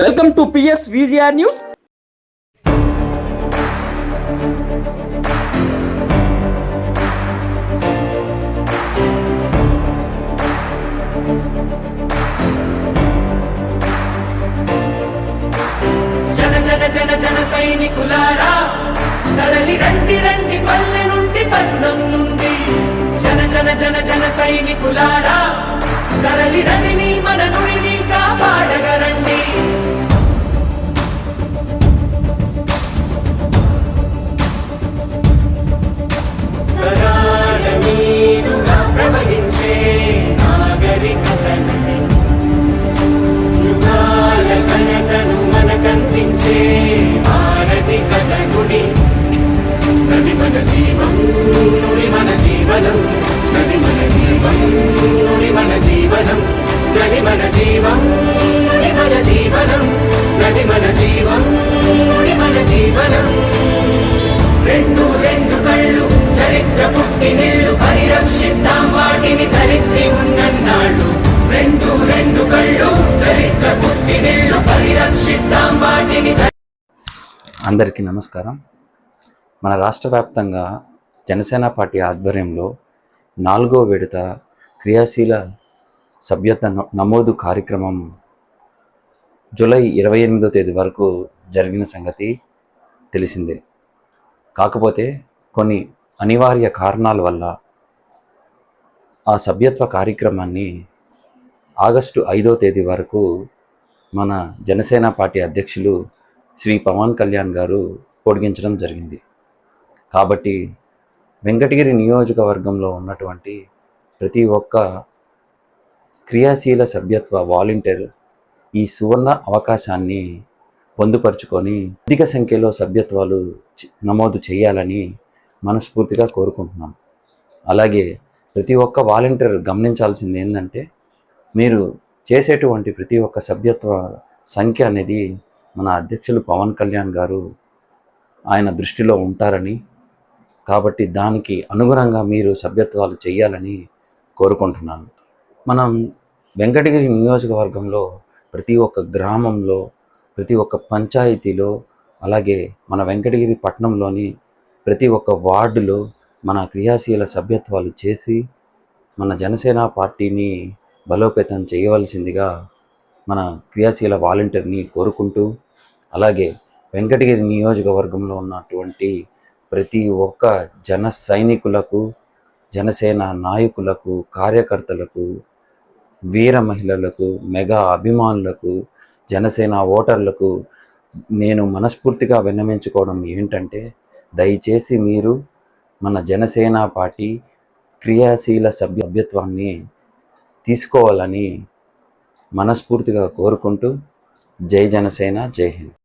Welcome to PS VGR news. జన జన జన జన సైనికులారా తరలి రండి రండి పల్లె నుండి పట్నం నుండి. జన జన జన జన సైనికులారా తరలి రదిని మన నుడిని కాపాడగరండి. జీవనం నది మన జీవం నుడి మన జీవనం నది మన జీవం నుడి మన జీవనం నది మన జీవం నుడి మన జీవనం. రెండు రెండు కళ్ళు చరిత్ర పుట్టినిళ్ళు పరిరక్షిద్దాం వాటిని ధరిత్రి ఉన్నన్నాళ్ళు. రెండు రెండు కళ్ళు చరిత్ర పుట్టినిళ్ళు పరిరక్షిద్దాం వాటిని అందరికీ నమస్కారం. మన రాష్ట్ర వ్యాప్తంగా జనసేన పార్టీ ఆధ్వర్యంలో నాలుగో విడత క్రియాశీల సభ్యత న- నమోదు కార్యక్రమం జూలై ఇరవై ఎనిమిదో తేదీ వరకు జరిగిన సంగతి తెలిసిందే. కాకపోతే కొన్ని అనివార్య కారణాల వల్ల ఆ సభ్యత్వ కార్యక్రమాన్ని ఆగస్టు ఐదో తేదీ వరకు మన జనసేన పార్టీ అధ్యక్షులు శ్రీ పవన్ కళ్యాణ్ గారు పొడిగించడం జరిగింది. కాబట్టి వెంకటగిరి నియోజకవర్గంలో ఉన్నటువంటి ప్రతి ఒక్క క్రియాశీల సభ్యత్వ వాలంటీర్ ఈ సువర్ణ అవకాశాన్ని పొందుపరుచుకొని అధిక సంఖ్యలో సభ్యత్వాలు నమోదు చేయాలని మనస్ఫూర్తిగా కోరుకుంటున్నాం. అలాగే ప్రతి ఒక్క వాలంటీర్ గమనించాల్సింది ఏంటంటే మీరు చేసేటువంటి ప్రతి ఒక్క సభ్యత్వ సంఖ్య అనేది మన అధ్యక్షులు పవన్ కళ్యాణ్ గారు ఆయన దృష్టిలో ఉంటారని కాబట్టి దానికి అనుగుణంగా మీరు సభ్యత్వాలు చేయాలని కోరుకుంటున్నాను. మనం వెంకటగిరి నియోజకవర్గంలో ప్రతి ఒక్క గ్రామంలో ప్రతి ఒక్క పంచాయతీలో అలాగే మన వెంకటగిరి పట్టణంలోని ప్రతి ఒక్క వార్డులో మన క్రియాశీల సభ్యత్వాలు చేసి మన జనసేన పార్టీని బలోపేతం చేయవలసిందిగా మన క్రియాశీల వాలంటీర్ని కోరుకుంటూ అలాగే వెంకటగిరి నియోజకవర్గంలో ఉన్నటువంటి ప్రతి ఒక్క జన సైనికులకు జనసేన నాయకులకు కార్యకర్తలకు వీర మహిళలకు మెగా అభిమానులకు జనసేన ఓటర్లకు నేను మనస్ఫూర్తిగా విన్నవించుకోవడం ఏంటంటే దయచేసి మీరు మన జనసేన పార్టీ క్రియాశీల సభ్య సభ్యత్వాన్ని తీసుకోవాలని మనస్ఫూర్తిగా కోరుకుంటూ జై జనసేన జై హింద్.